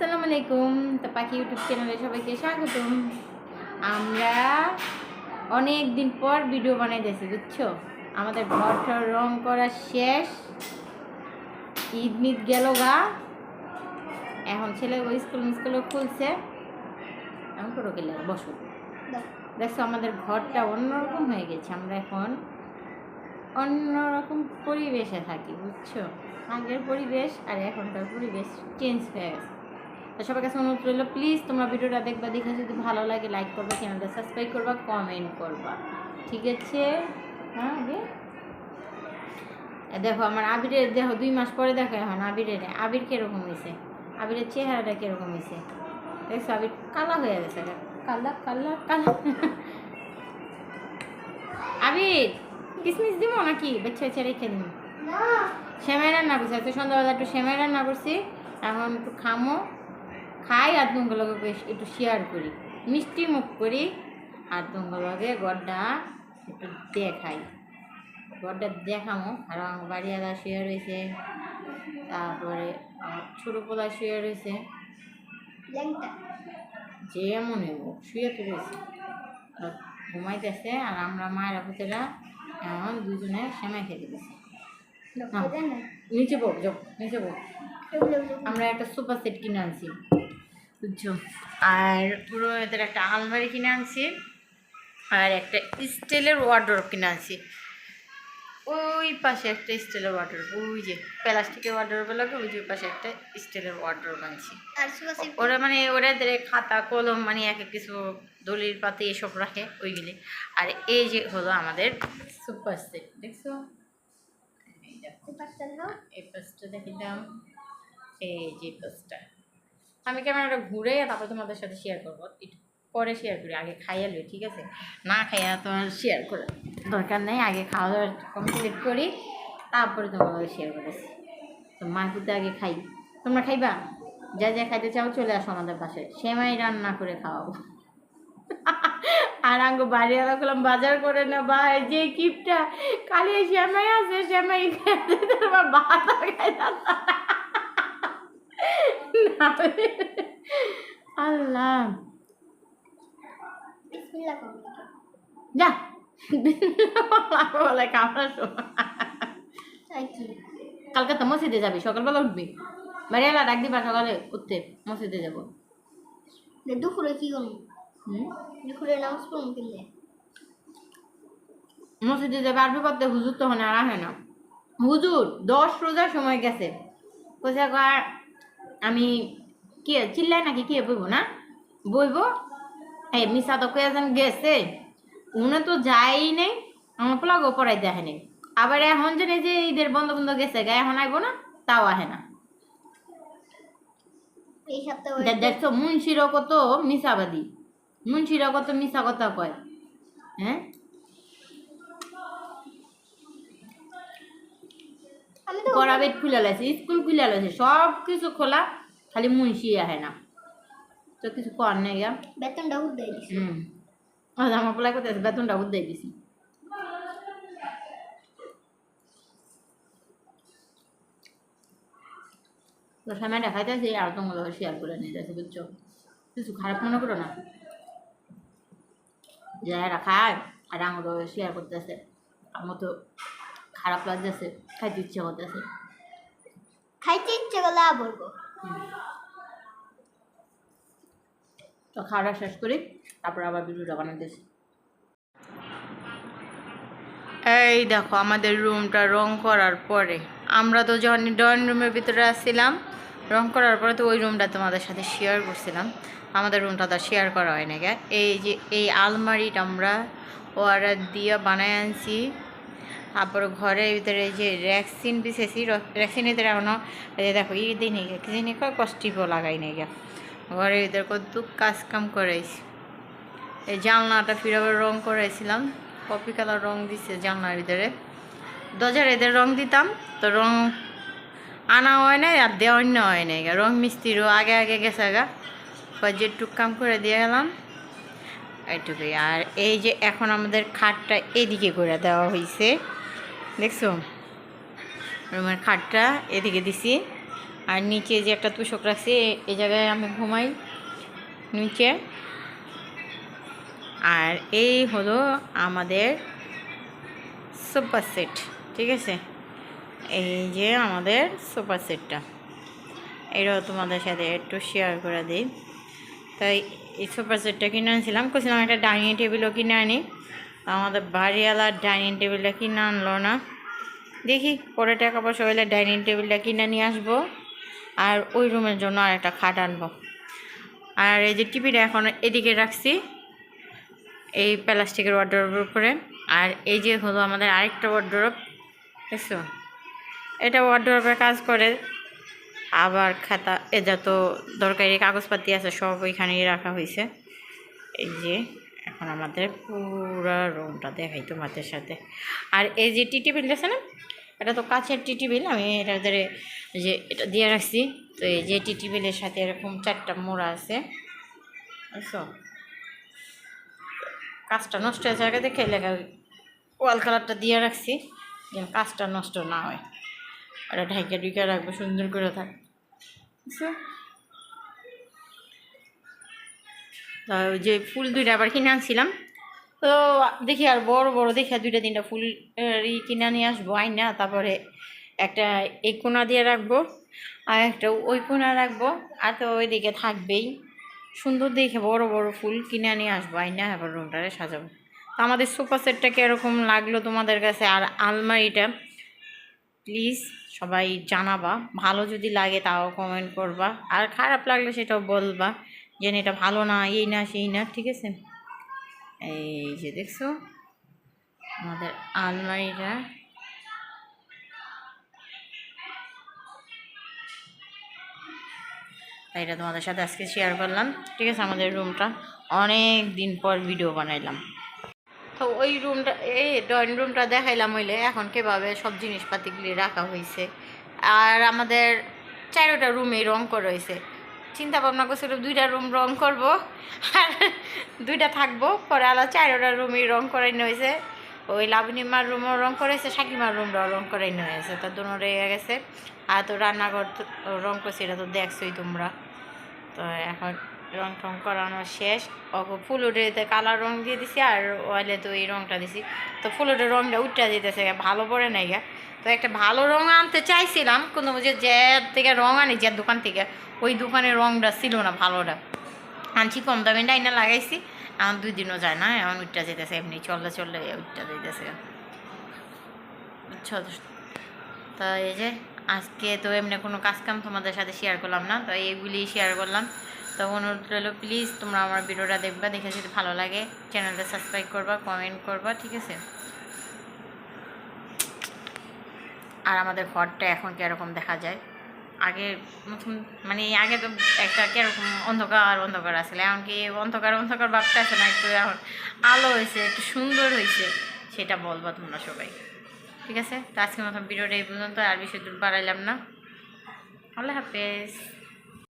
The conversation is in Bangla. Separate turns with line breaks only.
আসসালামু আলাইকুম। তো পাখি ইউটিউব চ্যানেলে সবাইকে স্বাগতম। আমরা অনেক দিন পর ভিডিও বানাইতেছি বুঝছ? আমাদের ঘরটা রং করা শেষ। ঈদ মিদ গেল গা। এখন ছেলে ওই স্কুল মিস্কুলও খুলছে। এখন করো গেলে বসো। দেখছ আমাদের ঘরটা অন্যরকম হয়ে গেছে। আমরা এখন অন্যরকম পরিবেশে থাকি বুঝছ? আগের পরিবেশ আর এখনকার পরিবেশ চেঞ্জ হয়ে গেছে। তো সবার কাছে অনুরোধ রইল প্লিজ তোমরা ভিডিওটা দেখবা দেখে যদি ভালো লাগে লাইক করবা চ্যানেলটা সাবস্ক্রাইব করবা কমেন্ট করবা। ঠিক আছে? হ্যাঁ দেখো আমার আবিরের দেখো দুই মাস পরে দেখো এখন আবিরের আবির কীরকম হয়েছে আবিরের চেহারাটা কীরকম হয়েছে দেখছ আবির কালা হয়ে গেছে কালা কালা কালা। আবির কিসমিস দিব নাকি? বাচ্চা বাচ্চা রেখে দিব। সেমাই রান্না করছি আজকে সন্ধ্যাবেলা একটু সেমাই রান্না করছি এখন একটু খামো। খাই আর তোমাগুলোকে বেশ একটু শেয়ার করি। মিষ্টি মুখ করি আর তোমাগুলোকে গড্ডা একটু দেখাই। গড্ডা দেখামো আর আমার বাড়িওয়ালা শুয়ে রয়েছে তারপরে আমার ছোটো পোলা শুয়ে রয়েছে যে মনে হোক শুয়ে তো রয়েছে। ঘুমাইতেছে আর আমরা মায়েরা পুতেরা এখন দুজনে সেমাই খেতে গেছি। নিচে বক যাও নিচে বক আমরা একটা সোফা সেট কিনে আনছি। বুঝছ? আর পুরো এদের একটা আলমারি কিনে আনছি, আর একটা স্টিলের ওয়ার্ডরোব কিনে আনছি। ওই পাশে একটা স্টিলের ওয়ার্ডরোব ওই যে প্লাস্টিকের ওয়ার্ডরোব লাগে, ওই যে পাশে একটা স্টিলের ওয়ার্ডরোব আনছি। ওরা মানে ওরা এদের খাতা, কলম মানে এক এক কিছু দলিল পাতি এসব রাখে ওইগুলি। আর এই যে হলো আমাদের সুপার সেট দেখছ? এই দেখো পাশটা দেখিলাম এই যে পাশটা আমি ক্যামেরাটা ঘুরে তারপর তোমাদের সাথে শেয়ার করব। পরে শেয়ার করি, আগে খাইয়া লই, ঠিক আছে? না খাইয়া তো আর শেয়ার করে দরকার নেই, আগে খাওয়া দাওয়া কমপ্লিট করি, তারপরে তোমাদের শেয়ার করেছি তো মা কিন্তু আগে খাই। তোমরা খাইবা? যা যা খাইতে চাও চলে আসো আমাদের পাশে সেমাই রান্না করে খাওয়াবো। আর আঙ্গো বাড়িওয়ালা করলাম বাজার করে না বা যে কিপটা কালি শ্যামাই আছে শ্যামাই খেতে খাইতে না আল্লাহ। যা। বলে কামড়া কালকে তো মসজিদে যাবি সকালবেলা উঠবি। বাড়িওয়ালা ডাক দিবা সকালে উঠতে মসজিদে যাব।
দুপুরে কি করব?
হুম?
দুপুরে নামাজ পড়ব কিনলে?
মসজিদে যাবে আরবি পড়তে হুজুর তখন আর আসে না। হুজুর দশ রোজার সময় গেছে। কোথায় আমি কে চিল্লাই নাকি কে বইব না? বইব? এই মিশা তো কয়েকজন গেছে। উনি তো যাই নেই আমার পোলাগো পড়াই দেখে নেই। আবার এখন জানি যে ঈদের বন্ধ বন্ধ গেছে গা এখন আইব না? তাও আহে না। দেখছ মুন্সিরও কত মিশাবাদী মুন্সিরা কত মিশা কথা কয়। হ্যাঁ?
আমি তো
করা বেট খুলে লাইছে স্কুল খুলে লাইছে সব কিছু খোলা খালি মুন্সি আহে না। তো কিছু কর নেই গা।
বেতনটা উঠে দিছি।
হুম। আমার বেতনটা উদ্দাই দিছি। তো সময় দেখাইতেছি আর তোমার শেয়ার করে নিয়ে যাচ্ছে বুঝছ? কিছু খারাপ মনে করো না। যারা খায় আর আঙুল শেয়ার করতেছে। আমার তো খারাপ লাগতেছে খাইতে ইচ্ছে করতেছে।
খাইতে ইচ্ছে করলে বলব।
তো খাওয়াটা শেষ করি তারপর আবার ভিডিওটা বানাতেছি এই দেখো আমাদের রুমটা রং করার পরে আমরা তো যখন ড্রয়িং রুমের ভিতরে আসছিলাম রং করার পরে তো ওই রুমটা তোমাদের সাথে শেয়ার করছিলাম। আমাদের রুমটা তো শেয়ার করা হয় না গে। এই যে এই আলমারিটা আমরা অর্ডার দিয়ে বানায় আনছি। তারপর ঘরের ভিতরে যে র্যাক্সিন বিছেছি র্যাক্সিনের ভিতরে যে দেখো ই দিই নেই কি জানি কয় কষ্টিপও লাগাই নেই গে ঘরের ভিতরে কত কাজ কাম করাইছি। এই জানলাটা ফিরাবার রং করাইছিলাম কপি কালার রং দিছে জানলার ভিতরে। দরজার এদের রং দিতাম, তো রং আনা হয় নাই আর দেওয়া অন্য হয় নাই। রং মিস্ত্রিরও আগে আগে গেছে গা। যেটুক কাম করে দিয়ে গেলাম, এইটুকুই। আর এই যে এখন আমাদের খাটটা এদিকে করে দেওয়া হয়েছে দেখছ? রুমের খাটটা এদিকে দিছি। আর নিচে যে একটা তুষক রাখছি এই জায়গায় আমি ঘুমাই। নিচে। আর এই হলো আমাদের সুপার সেট ঠিক আছে? এই যে আমাদের সুপার সেটটা এটাও তোমাদের সাথে একটু শেয়ার করে দিই। তাই এই সুপার সেটটা কিনে আনছিলাম কইছিলাম একটা ডাইনিং টেবিলও কিনে আনি। আমাদের বাড়িওয়ালার ডাইনিং টেবিলটা কিনে আনলো না। দেখি পরে টাকা পয়সা হলে ডাইনিং টেবিলটা কিনে নিয়ে আসব। আর ওই রুমের জন্য আর একটা খাট আনব। আর এই যে টিভিটা এখন এদিকে রাখছি, এই প্লাস্টিকের ওয়ার্ড্রোবের উপরে। আর এই যে হলো আমাদের আরেকটা ওয়ার্ড্রোব বুঝছ এটা ওয়ার্ড্রোবের কাজ করে। আবার খাতা, এ যত দরকারি কাগজপাতি আছে সব ওইখানেই রাখা হয়েছে এই যে এখন আমাদের পুরো রুমটা দেখাই তোমাদের সাথে। আর এই যে টি টেবিল আছে না, এটা তো কাছের টি টেবিল, আমি এটা ধরে যে এটা দিয়ে রাখছি। তো এই যে টি টেবিলের সাথে এরকম চারটা মোড়া আছে, বুঝছ? কাজটা নষ্ট হয়েছে আগে দেখে লেখা ওয়াল কালারটা দিয়ে রাখছি, যেন কাজটা নষ্ট না হয়। ওটা ঢাইকা ঢুকে রাখব, সুন্দর করে থাক, বুঝছ? তা ওই যে ফুল দুইটা আবার কিনে আনছিলাম। তো দেখি আর বড় বড় দেখি আর দুইটা, তিনটা ফুল কিনে নিয়ে আসব, আইনা, তারপরে একটা এই কোনা দিয়ে রাখব আর একটা ওই কোনা রাখব। আর তো ওইদিকে থাকবেই। সুন্দর দেখে বড় বড় ফুল কিনে নিয়ে আসব, আইনা, আবার রুমটারে সাজাবো। তো আমাদের সোফা সেটটা কীরকম লাগল তোমাদের কাছে? আর আলমারিটা প্লিজ সবাই জানাবা। ভালো যদি লাগে তাও কমেন্ট করবা। আর খারাপ লাগলে সেটাও বলবা। যে না, এটা ভালো না এই না সেই না ঠিক আছে? এই যে দেখছ আমাদের আলমারিটা। তাই এটা তোমাদের সাথে আজকে শেয়ার করলাম ঠিক আছে? আমাদের রুমটা অনেক দিন পর ভিডিও বানাইলাম। তো ওই রুমটা এই ড্রয়িং রুমটা দেখাইলাম হইলে এখন কীভাবে সব জিনিসপাতিগুলি রাখা হয়েছে আর আমাদের চারোটা রুমেই রং করা হয়েছে চিন্তা ভাবনা করছিল দুইটা রুম রং করব। আর দুইটা থাকব। পরে আলাদা চারোটা রুমই রং করাইনো হয়েছে। ওই লাবণীমার রুমও রং করেছে, সাকিমার রুমটাও রং করাইনো হয়েছে। তো দুনো রয়ে গেছে। আর তো রান্নাঘর তো রং করছে, এটা তো দেখছোই তোমরা। তো এখন রং টং করানো শেষ। ওকে ফুলুডেতে কালার রং দিয়ে দিছি, আর ওয়ালে তো এই রংটা দিছি। তো ফুলুডের রংটা উঠটা দিতেছে ভালো পড়ে নাই গা। তো একটা ভালো রং আনতে চাইছিলাম, কিন্তু যে যে থেকে রং আনি যে দোকান থেকে, ওই দোকানের রংটা ছিল না ভালোটা। আনছি কম দামে ডাইনা লাগাইছি, এখন দুই দিনও যায় না, এখন উঠটা যেতেছে এমনি চললে চললে উঠটা যেতেছে তো এই যে, আজকে তো এমনি কোনো কাজ কাম তোমাদের সাথে শেয়ার করলাম না, তো এইগুলি শেয়ার করলাম। তো অনুরোধ রইল প্লিজ তোমরা আমার ভিডিওটা দেখবা, দেখে যদি ভালো লাগে চ্যানেলটা সাবস্ক্রাইব করবা কমেন্ট করবা, ঠিক আছে? আর আমাদের ঘরটা এখন কীরকম দেখা যায়? আগে নতুন মানে আগে তো একটা কীরকম অন্ধকার অন্ধকার আসলে। এমনকি অন্ধকার অন্ধকার ভাবটা আছে না, একটু এখন আলো হয়েছে, একটু সুন্দর হয়েছে, সেটা বলব তোমরা সবাই। ঠিক আছে? তো আজকের মতো ভিডিওটা এই পর্যন্ত, আর বেশি দূর বাড়াইলাম না। আল্লাহ হাফেজ।